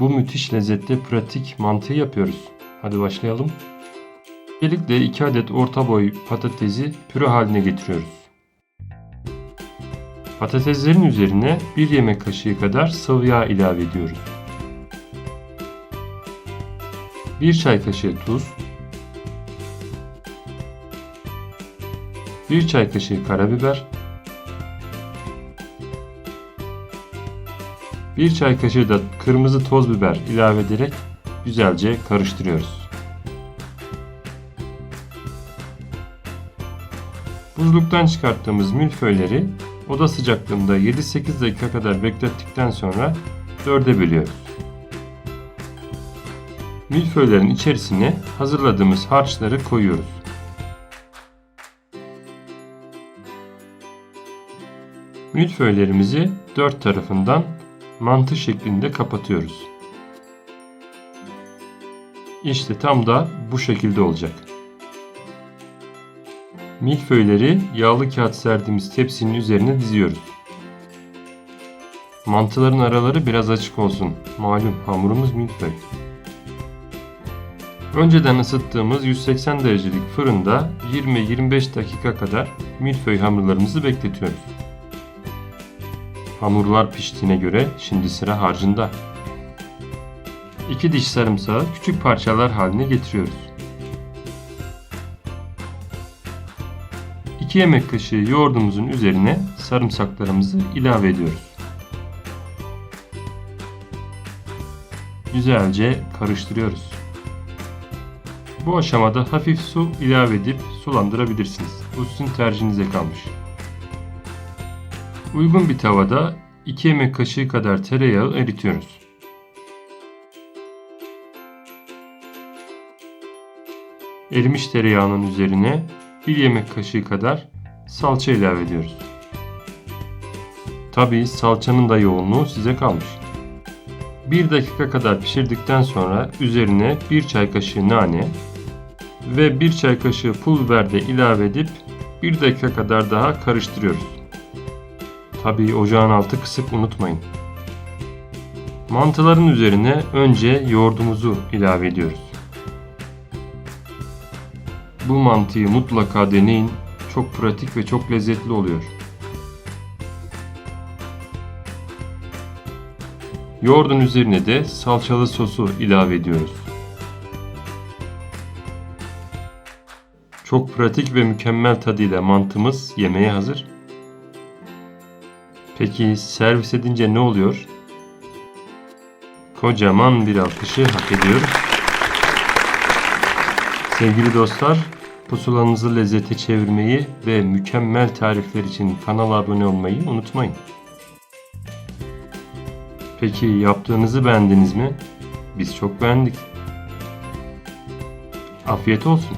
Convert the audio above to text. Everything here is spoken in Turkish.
Bu müthiş lezzetli pratik mantıyı yapıyoruz. Hadi başlayalım. Öncelikle 2 adet orta boy patatesi püre haline getiriyoruz. Patateslerin üzerine 1 yemek kaşığı kadar sıvı yağ ilave ediyoruz. 1 çay kaşığı tuz, 1 çay kaşığı karabiber, 1 çay kaşığı da kırmızı toz biber ilave ederek güzelce karıştırıyoruz. Buzluktan çıkarttığımız milföyleri oda sıcaklığında 7-8 dakika kadar beklettikten sonra dörde bölüyoruz. Milföylerin içerisine hazırladığımız harçları koyuyoruz. Milföylerimizi dört tarafından mantı şeklinde kapatıyoruz. İşte tam da bu şekilde olacak. Milföyleri yağlı kağıt serdiğimiz tepsinin üzerine diziyoruz. Mantıların araları biraz açık olsun. Malum hamurumuz milföy. Önceden ısıttığımız 180 derecelik fırında 20-25 dakika kadar milföy hamurlarımızı bekletiyoruz. Hamurlar piştiğine göre şimdi sıra harcında. 2 diş sarımsağı küçük parçalar haline getiriyoruz. 2 yemek kaşığı yoğurdumuzun üzerine sarımsaklarımızı ilave ediyoruz. Güzelce karıştırıyoruz. Bu aşamada hafif su ilave edip sulandırabilirsiniz. Bu sizin tercihinize kalmış. Uygun bir tavada 2 yemek kaşığı kadar tereyağı eritiyoruz. Erimiş tereyağının üzerine 1 yemek kaşığı kadar salça ilave ediyoruz. Tabii salçanın da yoğunluğu size kalmış. 1 dakika kadar pişirdikten sonra üzerine 1 çay kaşığı nane ve 1 çay kaşığı pul biber de ilave edip 1 dakika kadar daha karıştırıyoruz. Tabii ocağın altı kısık unutmayın. Mantıların üzerine önce yoğurdumuzu ilave ediyoruz. Bu mantıyı mutlaka deneyin. Çok pratik ve çok lezzetli oluyor. Yoğurdun üzerine de salçalı sosu ilave ediyoruz. Çok pratik ve mükemmel tadıyla mantımız yemeğe hazır. Peki servis edince ne oluyor? Kocaman bir alkışı hak ediyor. Sevgili dostlar, pusulanızı lezzete çevirmeyi ve mükemmel tarifler için kanala abone olmayı unutmayın. Peki yaptığınızı beğendiniz mi? Biz çok beğendik. Afiyet olsun.